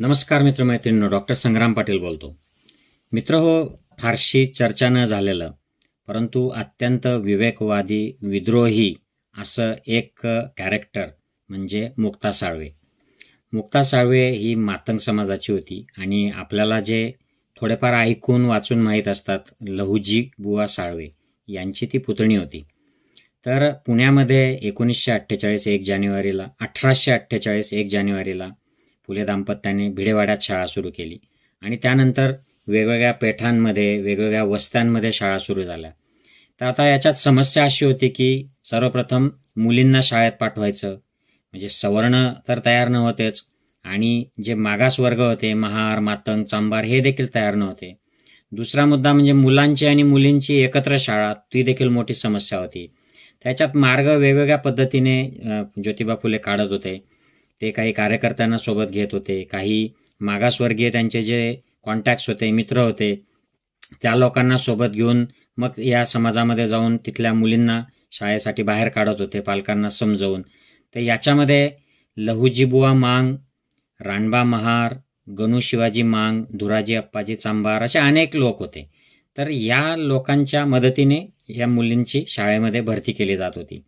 नमस्कार मित्रमैत्रिणींनो डॉक्टर संग्राम पाटील बोलतो. मित्र हो फारशी चर्चा न झालेलं परंतु अत्यंत विवेकवादी विद्रोही असं एक कॅरेक्टर म्हणजे मुक्ता साळवे. मुक्ता साळवे ही मातंग समाजाची होती आणि आपल्याला जे थोडेफार ऐकून वाचून माहीत असतात लहुजी बुवा साळवे यांची ती पुतणी होती. तर पुण्यामध्ये एकोणीसशे अठ्ठेचाळीस एक जानेवारीला अठराशे अठ्ठेचाळीस एक जानेवारीला फुले दाम्पत्याने भिडेवाड्यात शाळा सुरू केली. आणि त्यानंतर वेगवेगळ्या पेठांमध्ये वेगवेगळ्या वस्त्यांमध्ये शाळा सुरू झाल्या. तर आता याच्यात समस्या अशी होती की सर्वप्रथम मुलींना शाळेत पाठवायचं. म्हणजे सवर्ण तर तयार नव्हतेच. आणि जे मागास वर्ग होते महार मातंग चांबार हे देखील तयार नव्हते. दुसरा मुद्दा म्हणजे मुलांची आणि मुलींची एकत्र शाळा ती देखील मोठी समस्या होती. त्याच्यात मार्ग वेगवेगळ्या पद्धतीने ज्योतिबा फुले काढत होते. ते काही कार्यकर्त्यांना सोबत घेत होते काही मागासवर्गीय त्यांचे जे कॉन्टॅक्ट्स होते मित्र होते त्या लोकांना सोबत घेऊन मग या समाजामध्ये जाऊन तिथल्या मुलींना शाळेसाठी बाहेर काढत होते पालकांना समजवून. तर याच्यामध्ये लहुजीबुवा मांग रानबा महार गणू शिवाजी मांग धुराजी अप्पाजी चांबार असे अनेक लोक होते. तर या लोकांच्या मदतीने या मुलींची शाळेमध्ये भरती केली जात होती.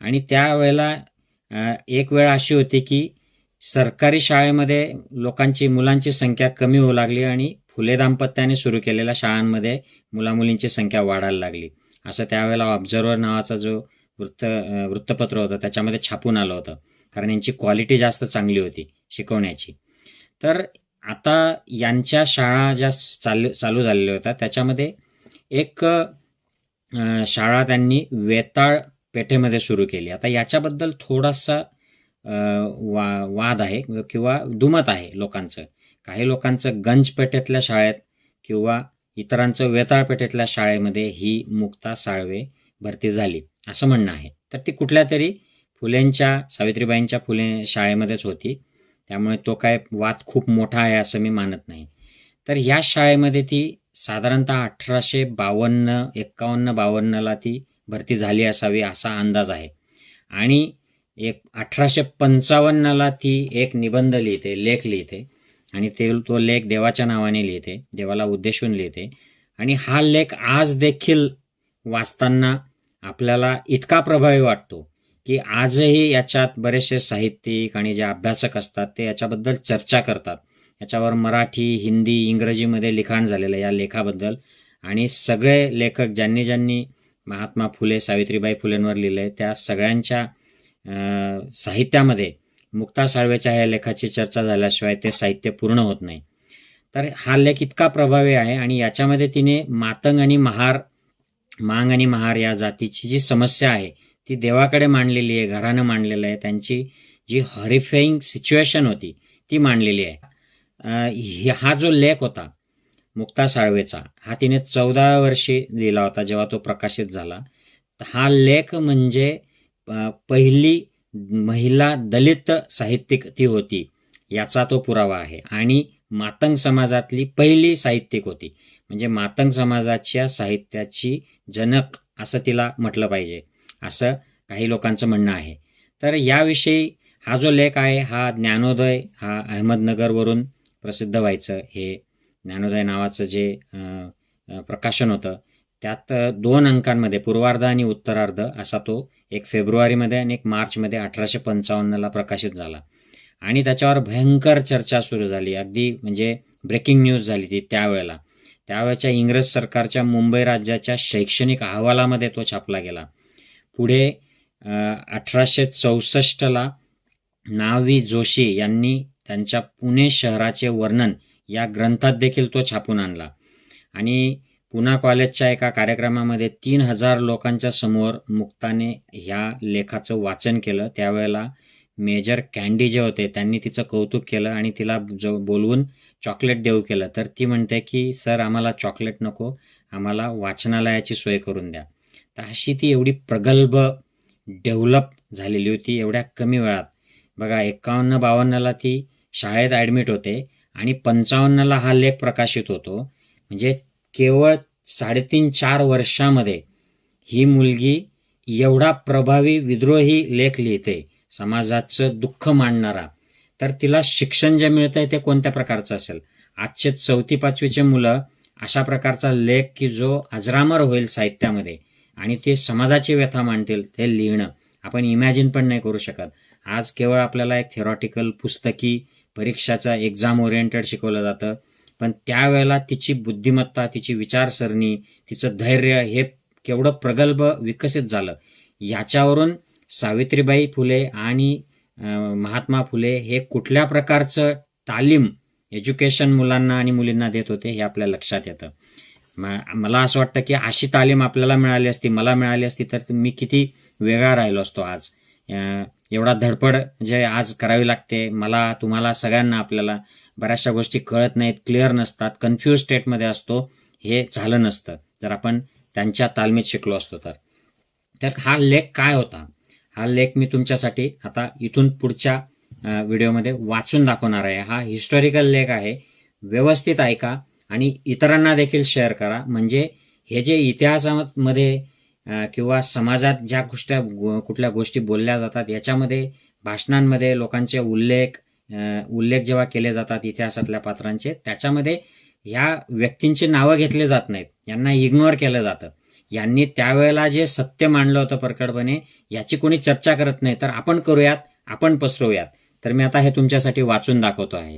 आणि त्यावेळेला एक वेळ अशी होती की सरकारी शाळेमध्ये लोकांची मुलांची संख्या कमी होऊ लागली आणि फुले दाम्पत्याने सुरू केलेल्या शाळांमध्ये मुलामुलींची संख्या वाढायला लागली. असं त्यावेळेला ऑब्झर्वर नावाचा जो वृत्त वृत्तपत्र होतं त्याच्यामध्ये छापून आलं होतं. कारण यांची क्वालिटी जास्त चांगली होती शिकवण्याची. तर आता यांच्या शाळा ज्या चालू चालू झालेल्या होत्या त्याच्यामध्ये एक शाळा त्यांनी वेताळ पेठेमध्ये सुरू केली. आता याच्याबद्दल थोडासा वा वाद आहे किंवा दुमत आहे लोकांचं. काही लोकांचं गंज पेठेतल्या शाळेत किंवा इतरांचं वेताळपेठेतल्या शाळेमध्ये ही मुक्ता साळवे भरती झाली असं म्हणणं आहे. तर ती कुठल्या तरी फुलेंच्या सावित्रीबाईंच्या फुले शाळेमध्येच होती. त्यामुळे तो काय वाद खूप मोठा आहे असं मी मानत नाही. तर या शाळेमध्ये ती साधारणतः अठराशे बावन्न एक्कावन्न बावन्नला ती भरती झाली असावी असा अंदाज आहे. आणि एक अठराशे पंचावन्नला ती एक निबंध लिहिते लेख लिहिते. आणि ते तो लेख देवाच्या नावाने लिहिते देवाला उद्देशून लिहिते. आणि हा लेख आज देखील वाचताना आपल्याला इतका प्रभावी वाटतो की आजही याच्यात बरेचसे साहित्यिक आणि जे अभ्यासक असतात ते याच्याबद्दल चर्चा करतात. याच्यावर मराठी हिंदी इंग्रजीमध्ये लिखाण झालेलं या लेखाबद्दल. आणि सगळे लेखक ज्यांनी ज्यांनी महात्मा फुले सावित्रीबाई फुलेंवर लिहिले त्या सगळ्यांच्या साहित्यामध्ये मुक्ता साळवेच्या या लेखाची चर्चा झाल्याशिवाय ते साहित्य पूर्ण होत नाही. तर हा लेख इतका प्रभावी आहे आणि याच्यामध्ये तिने मातंग आणि महार मांग आणि महार या जातीची जी समस्या आहे ती देवाकडे मांडलेली आहे घरानं मांडलेलं आहे. त्यांची जी हॉरिफाईंग सिच्युएशन होती ती मांडलेली आहे. हा जो लेख होता मुक्ता साळवेचा हा तिने चौदा वर्षी लिहिला होता जेव्हा तो प्रकाशित झाला. हा लेख म्हणजे पहिली महिला दलित साहित्यिक ती होती. याचा तो पुरावा आहे. आणि मातंग समाजातली पहिली साहित्यिक होती. म्हणजे मातंग समाजाच्या साहित्याची जनक असं तिला म्हटलं पाहिजे. असं काही लोकांचं म्हणणं आहे. तर याविषयी हा जो लेख आहे हा ज्ञानोदय हा अहमदनगरवरून प्रसिद्ध व्हायचं. हे ज्ञानोदय नावाचं जे प्रकाशन होतं त्यात दोन अंकांमध्ये पूर्वार्ध आणि उत्तरार्ध असा तो एक फेब्रुवारीमध्ये आणि एक मार्चमध्ये अठराशे पंचावन्नला प्रकाशित झाला. आणि त्याच्यावर भयंकर चर्चा सुरू झाली. अगदी म्हणजे ब्रेकिंग न्यूज झाली ती त्यावेळेला. त्यावेळेच्या इंग्रज सरकारच्या मुंबई राज्याच्या शैक्षणिक अहवालामध्ये तो छापला गेला. पुढे अठराशे चौसष्टला नावी जोशी यांनी त्यांच्या पुणे शहराचे वर्णन या ग्रंथात देखील तो छापून आणला. आणि पुना कॉलेजच्या एका कार्यक्रमामध्ये तीन हजार लोकांच्या समोर मुक्ताने ह्या लेखाचं वाचन केलं. त्यावेळेला मेजर कॅन्डी जे होते त्यांनी तिचं कौतुक केलं आणि तिला जो बोलवून चॉकलेट देऊ केलं. तर ती म्हणते की सर आम्हाला चॉकलेट नको आम्हाला वाचनालयाची सोय करून द्या. तर अशी ती एवढी प्रगल्भ डेव्हलप झालेली होती एवढ्या कमी वेळात. बघा एकावन्न बावन्नला ती शाळेत ॲडमिट होते आणि पंचावन्नला हा लेख प्रकाशित होतो. म्हणजे केवळ साडेतीन चार वर्षामध्ये ही मुलगी एवढा प्रभावी विद्रोही लेख लिहिते समाजाचं दुःख मांडणारा. तर तिला शिक्षण जे मिळतंय ते कोणत्या प्रकारचं असेल? आजचे चौथी पाचवीचे मुलं अशा प्रकारचा लेख की जो अजरामर होईल साहित्यामध्ये आणि ते समाजाची व्यथा मांडतील ते लिहिणं. आपण इमॅजिन पण नाही करू शकत. आज केवळ आपल्याला एक थेरॉटिकल पुस्तकी परीक्षाचा एक्झाम ओरिएंटेड शिकवलं जातं. पण त्यावेळेला तिची बुद्धिमत्ता तिची विचारसरणी तिचं धैर्य हे केवढं प्रगल्भ विकसित झालं. याच्यावरून सावित्रीबाई फुले आणि महात्मा फुले हे कुठल्या प्रकारचं तालीम एज्युकेशन मुलांना आणि मुलींना देत होते हे आपल्या लक्षात येतं. मला असं वाटतं की अशी तालीम आपल्याला मिळाली असती मला मिळाली असती तर मी किती वेगळा राहिलो असतो आज. एवढा धडपड जे आज करावी लागते मला तुम्हाला सगळ्यांना आपल्याला बऱ्याचशा गोष्टी कळत नाहीत क्लिअर नसतात कन्फ्यूज स्टेटमध्ये असतो हे झालं नसतं. जर आपण त्यांच्या तालमीत शिकलो असतो तर. तर हा लेख काय होता? हा लेख मी तुमच्यासाठी आता इथून पुढच्या व्हिडिओमध्ये वाचून दाखवणार आहे. हा हिस्टॉरिकल लेख आहे. व्यवस्थित ऐका आणि इतरांना देखील शेअर करा. म्हणजे हे जे इतिहासामध्ये किंवा समाजात ज्या गोष्ट कुठल्या गोष्टी बोलल्या जातात याच्यामध्ये भाषणांमध्ये लोकांचे उल्लेख उल्लेख जेव्हा केले जातात इतिहासातल्या पात्रांचे त्याच्यामध्ये ह्या व्यक्तींची नावं घेतले जात नाहीत. यांना इग्नोर केलं जातं. यांनी त्यावेळेला जे सत्य मांडलं होतं परकडपणे याची कोणी चर्चा करत नाही. तर आपण करूयात आपण पसरवूयात. तर मी आता हे तुमच्यासाठी वाचून दाखवतो आहे.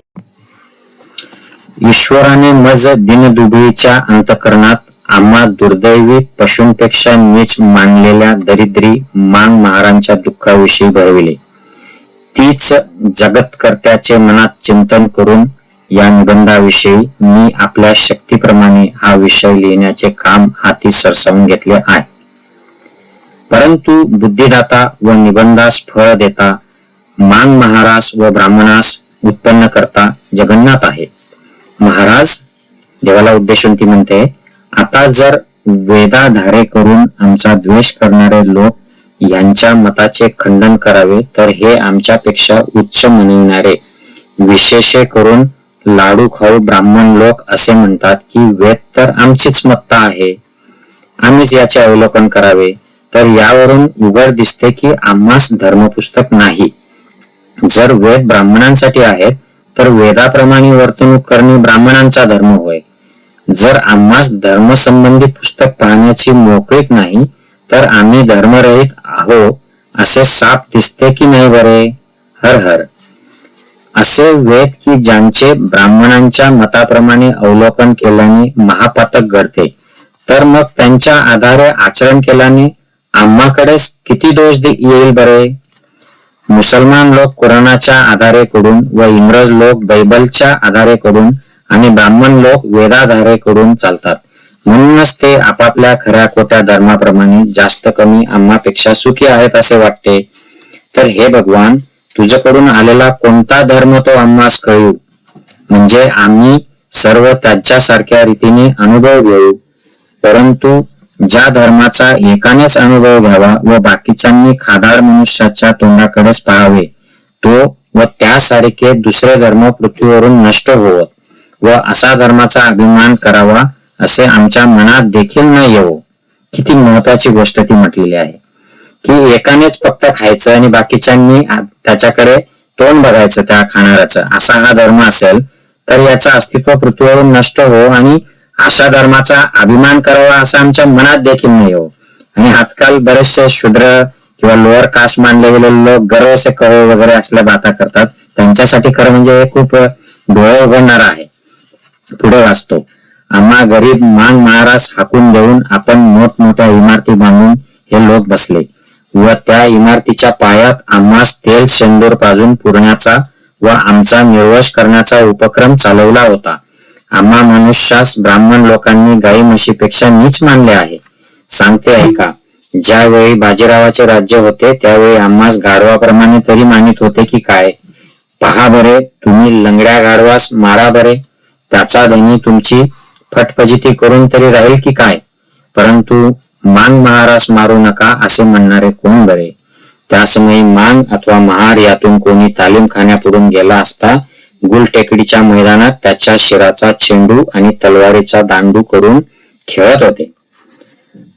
ईश्वराने मज दिनदुबळीच्या अंतकरणात आम्हा दुर्दैवी पशूंपेक्षा नीच मानलेल्या दरिद्री मान महारांच्या दुःखाविषयी भरविले. तीच जगतकर्त्याचे मनात चिंतन करून या निबंधाविषयी मी आपल्या शक्तीप्रमाणे हा विषय लिहिण्याचे काम हाती सरसावून घेतले आहे. परंतु बुद्धिदाता व निबंधास फळ देता मान महारास व ब्राह्मणास उत्पन्न करता जगन्नाथ आहे महाराज देवाला उद्देशून ती म्हणते आता जर वेदाधारे करून आमचा द्वेष करणारे लोक यांच्या मताचे खंडन करावे तर हे आमच्यापेक्षा उच्च म्हणविणारे. विशेषे करून लाडू खाऊ ब्राह्मण लोक असे म्हणतात की वेद तर आमचीच मत्ता आहे. आम्हीच याचे अवलोकन करावे. तर यावरून उघड दिसते की आम्हास धर्मपुस्तक नाही. जर वेद ब्राह्मणांसाठी आहेत तर वेदाप्रमाणे वर्तणूक करणे ब्राह्मणांचा धर्म होय. जर आम्हास धर्मसंबंधी पुस्तक पाहण्याची मोकळीक नाही तर आम्ही धर्मरहित आहो असे साप दिसते की नाही बरे? हर हर. असे वेद की ज्यांचे ब्राह्मणांच्या मताप्रमाणे अवलोकन केल्याने महापातक घडते तर मग त्यांच्या आधारे आचरण केल्याने आम्हाकडेच किती दोष दे- येईल बरे? मुसलमान लोक कुराणाच्या आधारे कडून व इंग्रज लोक बैबलच्या आधारे कडून आणि ब्राह्मण लोक वेदाधारेकडून चालतात. म्हणूनच ते आपापल्या खऱ्या खोट्या धर्माप्रमाणे जास्त कमी आम्हापेक्षा सुखी आहेत असे वाटते. तर हे भगवान तुझ्याकडून आलेला कोणता धर्म तो आम्हास कळू? म्हणजे आम्ही सर्व त्याच्यासारख्या रीतीने अनुभव घेऊ. परंतु ज्या धर्माचा एकानेच अनुभव घ्यावा व बाकीच्यांनी खादार मनुष्याच्या तोंडाकडेच पाहावे तो व त्यासारखे दुसरे धर्म पृथ्वीवरून नष्ट होवत व असा धर्माचा अभिमान करावा असे आमच्या मनात देखील न येवो. किती महत्वाची गोष्ट ती म्हटलेली आहे. की एकानेच फक्त खायचं आणि बाकीच्यांनी त्याच्याकडे तोंड बघायचं त्या खाणाऱ्याचं. असा हा धर्म असेल तर याचं अस्तित्व पृथ्वीवरून नष्ट हो आणि अशा धर्माचा अभिमान करावा असं आमच्या मनात देखील नाही हो आणि आजकाल बरेचसे शूद्र किंवा लोअर कास्ट मानले गेलेले लोक गर्व असे कहो वगैरे असल्या बाता करतात. त्यांच्यासाठी खरं म्हणजे हे खूप डोळे उघडणार आहे. पुढे असतो आम्हा गरीब मान महाराज हाकून देऊन आपण मोठमोठ्या इमारती बांधून हे लोक बसले व त्या इमारतीच्या पायात आम्हास तेल शेंदूर पाजून पुरण्याचा व आमचा निर्वश करण्याचा उपक्रम चालवला होता. आम्हा मनुष्यास ब्राह्मण लोकांनी गाई म्हशीपेक्षा नीच मानले आहे. सांगते ऐका ज्यावेळी बाजीरावाचे राज्य होते त्यावेळी आम्हास गाढवाप्रमाणे तरी मानित होते की काय? पहा बरे तुम्ही लंगड्या गाढवास मारा बरे. त्याचा धनी तुमची फटफजिती करून तरी राहील की काय? परंतु मांग महारास मारू नका असे म्हणणारे कोण बरे? त्यासमयी मांग अथवा महार यातून कोणी तालीम खाण्यापुढून गेला असता गुल टेकडीच्या मैदानात त्याच्या शिराचा चेंडू आणि तलवारीचा दांडू करून खेळत होते.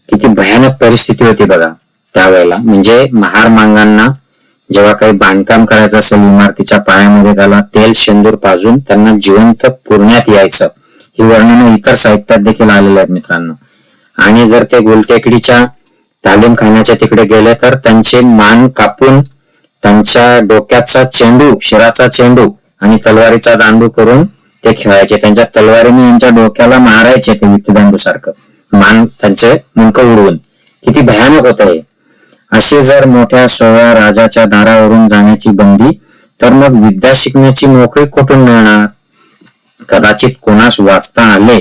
किती भयानक परिस्थिती होती बघा त्यावेळेला. म्हणजे महार मांगांना जेव्हा काही बांधकाम करायचं असेल इमारतीच्या पायामध्ये त्याला तेल शेंदूर पाजून त्यांना जिवंत पुरण्यात यायचं. ही वर्णनं इतर साहित्यात देखील आलेले आहेत मित्रांनो. आणि जर ते गुलटेकडीच्या तालीम खाण्याच्या तिकडे गेले तर त्यांचे मान कापून त्यांच्या डोक्याचा चेंडू शिराचा चेंडू आणि तलवारीचा दांडू करून ते खेळायचे. त्यांच्या तलवारीने यांच्या डोक्याला मारायचे ते मृत्यूदांडू सारखं. मान त्यांचे मुंक उडवून. किती भयानक होत हे. अशी जर मोठ्या सोहळा राजाच्या दारावरून जाण्याची बंदी तर मग विद्या शिकण्याची मोकळी कुठून मिळणार? कदाचित कोणास वाचता आले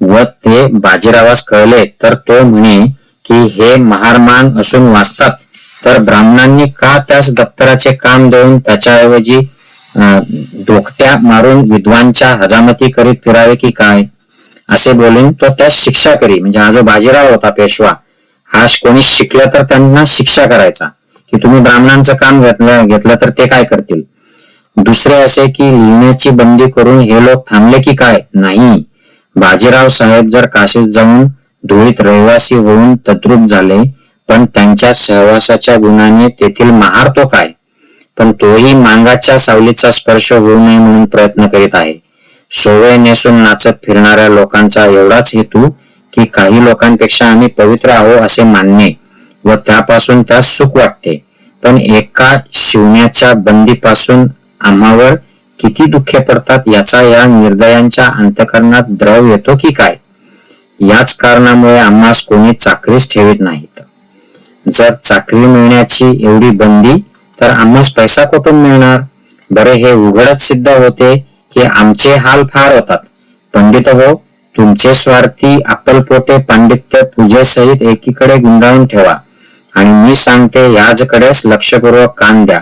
व ते बाजीरावास कळले तर तो म्हणे की हे महारमान असून वाचतात तर ब्राह्मणांनी का त्यास दप्तराचे काम देऊन त्याच्याऐवजी अं, डोकट्या मारून विद्वांच्या हजामती करीत फिरावे की काय? असे बोलून तो त्यास शिक्षा करी. म्हणजे हा जो बाजीराव होता पेशवा हा कोणी शिकला तर त्यांना शिक्षा करायचा. की तुम्ही ब्राह्मणांचं काम घेतलं घेतलं तर ते काय करतील? दुसरे असे की लिहिण्याची बंदी करून हे लोक थांबले की काय? नाही. बाजीराव साहेब जर काशीत जाऊन धुळीत रहिवासी होऊन तद्रुप झाले पण त्यांच्या सहवासाच्या गुणाने तेथील महार तो काय? पण तोही मांगाच्या सावलीचा स्पर्श होऊ नये म्हणून प्रयत्न करीत आहे. सोवय नेसून नाचत फिरणाऱ्या लोकांचा एवढाच हेतू की काही लोकांपेक्षा आम्ही पवित्र आहो असे मानणे व त्यापासून त्यास सुख वाटते. पण एका शिवण्याच्या बंदीपासून आम्हावर किती दुःखे पडतात याचा या निर्दयांच्या अंतकरणात द्रव येतो की काय? याच कारणामुळे आम्हास कोणी चाकरीच ठेवीत नाहीत. जर चाकरी मिळण्याची एवढी बंदी तर आम्हास पैसा कुठून मिळणार? बरे हे उघडच सिद्ध होते की आमचे हाल फार होतात. पंडित हो तुमचे स्वार्थी अक्कलपोटे पांडित्य पूजेसहित एकीकडे गुंडाळून ठेवा. आणि मी सांगते याचकडेच लक्षपूर्वक कान द्या.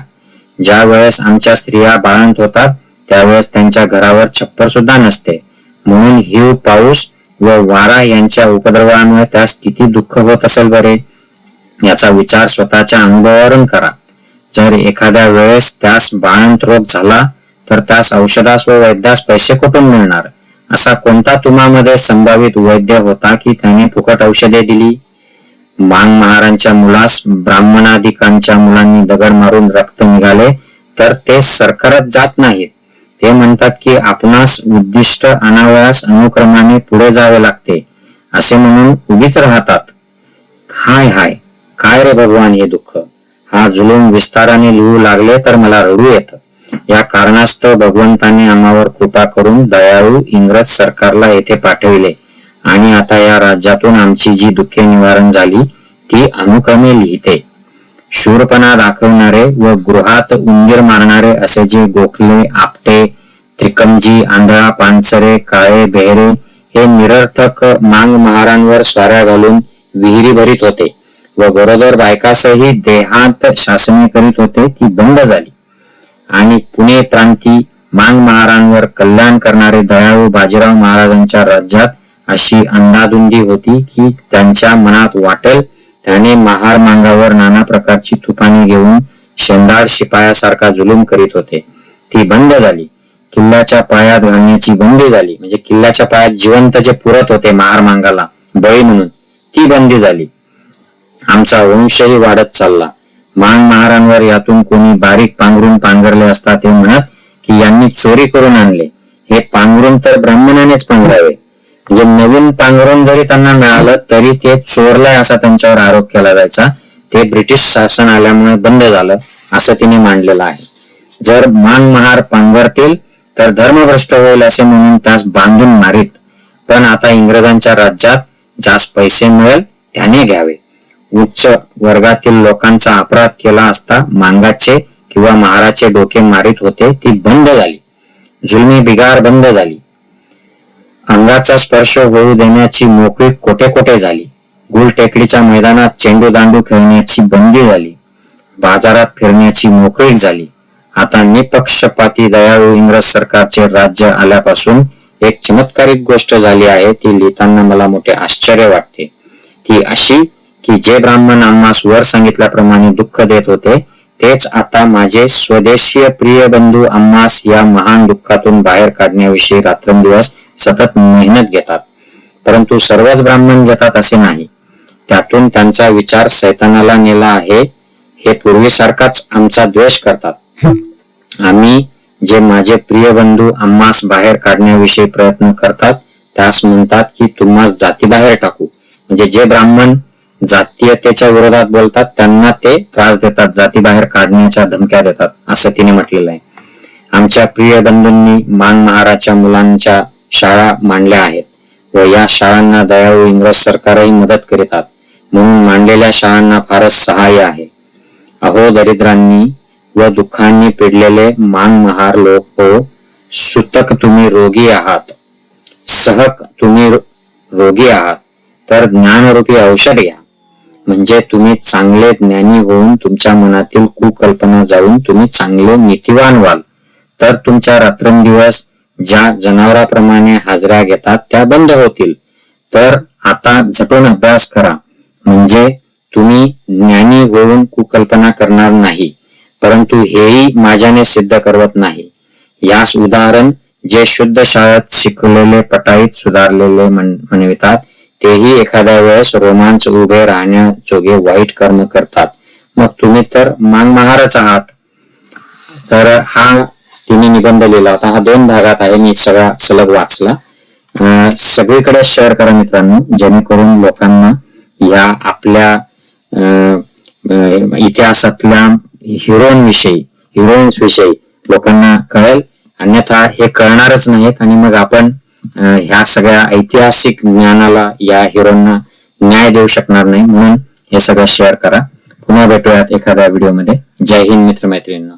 ज्या वेळेस आमच्या स्त्रिया बाळंत होतात त्यावेळेस त्यांच्या घरावर छप्पर सुद्धा नसते. म्हणून हिव पाऊस व वारा यांच्या उपद्रवामुळे त्यास किती दुःख होत असेल बरे? याचा विचार स्वतःच्या अनुभवावरून करा. जर एखाद्या वेळेस त्यास बाळंत रोग झाला तर त्यास औषधास व वैद्यास पैसे कुठून मिळणार? असा कोणता तुम्हामध्ये संभावित वैद्य होता की त्याने फुकट औषधे दिली? मांग महाराजांच्या मुलास ब्राह्मणाधिकांच्या मुलांनी दगड मारून रक्त निघाले तर ते सरकारत जात नाहीत. ते म्हणतात की आपणास उद्दिष्ट अनावयास अनुक्रमाने पुढे जावे लागते असे म्हणून उगीच राहतात. हाय हाय काय रे भगवान हे दुःख? हा जुलूम विस्ताराने लिहू लागले तर मला रडू येतं. या कारणास्तव भगवंताने आम्हावर कृपा करून दयाळू इंग्रज सरकारला येथे पाठविले. आणि आता या राज्यातून आमची जी दुःखे निवारण झाली ती अनुक्रमे लिहिते. शूरपणा दाखवणारे व गृहात उंदीर मारणारे असे जे गोखले आपटे त्रिकमजी आंधळा पानसरे काळे बेहरे हे निरर्थक मांग महारांवर स्वाऱ्या घालून विहिरी भरीत होते व गरोदर बायकासही देहात शासने करीत होते ती बंद झाली. आणि पुणे प्रांती मांग महारांवर कल्याण करणारे दयाळू बाजीराव महाराजांच्या राज्यात अशी अंधाधुंदी होती की त्यांच्या मनात वाटेल त्याने महार मांगावर नाना प्रकारची तुफानी घेऊन शेंदाड शिपायासारखा जुलूम करीत होते. ती बंद झाली. किल्ल्याच्या पायात घालण्याची बंदी झाली. म्हणजे किल्ल्याच्या पायात जिवंत जे पुरत होते महार मांगाला बळी म्हणून ती बंदी झाली. आमचा वंशही वाढत चालला. मांग महारांवर यातून कोणी बारीक पांघरून पांघरले असता ते म्हणत की यांनी चोरी करून आणले. हे पांघरून तर ब्राह्मणानेच पांघरावे. जे नवीन पांघरून जरी त्यांना मिळालं तरी ते चोरलाय असा त्यांच्यावर आरोप केला जायचा. ते ब्रिटिश शासन आल्यामुळे बंद झालं असं तिने मांडलेलं आहे. जर मांग महार पांघरतील तर धर्मभ्रष्ट होईल असे म्हणून त्यास बांधून मारीत. पण आता इंग्रजांच्या राज्यात जास्त पैसे मिळेल त्याने घ्यावे. उच्च वर्गातील लोकांचा अपराध केला असता मांगाचे किंवा महाराचे डोके मारित होते ती बंद झाली. जुलमी बिगार बंद झाली. अंगाचा स्पर्श होऊ देण्याची मोकळी कोटे कोटे झाली. गुल टेकडीच्या मैदानात चेंडू दांडू खेळण्याची बंदी झाली. बाजारात फिरण्याची मोकळीक झाली. आता निपक्षपाती दयाळू इंग्रज सरकारचे राज्य आल्यापासून एक चमत्कारिक गोष्ट झाली आहे ती लिहिताना मला मोठे आश्चर्य वाटते. ती अशी की जे ब्राह्मण आम्हास वर सांगितल्याप्रमाणे दुःख देत होते तेच आता माझे स्वदेशीय प्रिय बंधू आम्हास या महान दुःखातून बाहेर काढण्याविषयी रात्रंदिवस सतत मेहनत घेतात. परंतु सर्वच ब्राह्मण घेतात असे नाही. त्यातून त्यांचा विचार सैतानाला नेला आहे हे पूर्वीसारखाच आमचा द्वेष करतात. आम्ही जे माझे प्रिय बंधू आम्हास बाहेर काढण्याविषयी प्रयत्न करतात त्यास म्हणतात की तुम्हास जाती बाहेर टाकू. म्हणजे जे ब्राह्मण जातीयतेच्या विरोधात बोलतात त्यांना ते त्रास देतात जाती बाहेर काढण्याच्या धमक्या देतात असं तिने म्हटलेलं आहे. आमच्या प्रिय बंधूंनी मान महाराच्या मुलांच्या शाळा मांडल्या आहेत व या शाळांना दयाळू इंग्रज सरकारही मदत करीतात म्हणून मांडलेल्या शाळांना फारच सहाय्य आहे. अहो दरिद्रांनी व दुःखांनी पिडलेले मान महार लोक हो सुतक तुम्ही रोगी आहात सहक तुम्ही रोगी आहात तर ज्ञानरूपी औषध घ्या. म्हणजे तुम्ही चांगले ज्ञानी होऊन तुमच्या मनातील कुकल्पना जाऊन तुम्ही चांगले नीतिवान व्हाल. तर तुमच्या रात्रंदिवस ज्या जनावराप्रमाणे हाजऱ्या घेतात त्या बंद होतील. तर आता झटून अभ्यास करा. म्हणजे तुम्ही ज्ञानी होऊन कुकल्पना करणार नाही परंतु हेही माझ्याने सिद्ध करवत नाही. यास उदाहरण जे शुद्ध शाळेत शिकलेले पटाईत सुधारलेले म्हण- म्हणवितात. तेही एखाद्या वेळेस रोमांच उभे राहण्याजोगे वाईट कर्म करतात. मग तुम्ही तर मान महारच आहात. तर हा तिने निबंध लिहिला होता. हा दोन भागात आहे. मी सगळा सलग वाचला. सगळीकडे शेअर करा मित्रांनो. जेणेकरून लोकांना या आपल्या अं, इतिहासातल्या हिरोईन विषयी हिरोईन्स विषयी लोकांना कळेल. अन्यथा हे कळणारच नाहीत आणि मग आपण ह्या सगळ्या ऐतिहासिक ज्ञानाला या हिरोंना न्याय देऊ शकणार नाही. म्हणून हे सगळं शेअर करा. पुन्हा भेटूयात एखाद्या व्हिडिओमध्ये जय हिंद मित्र मैत्रिणींना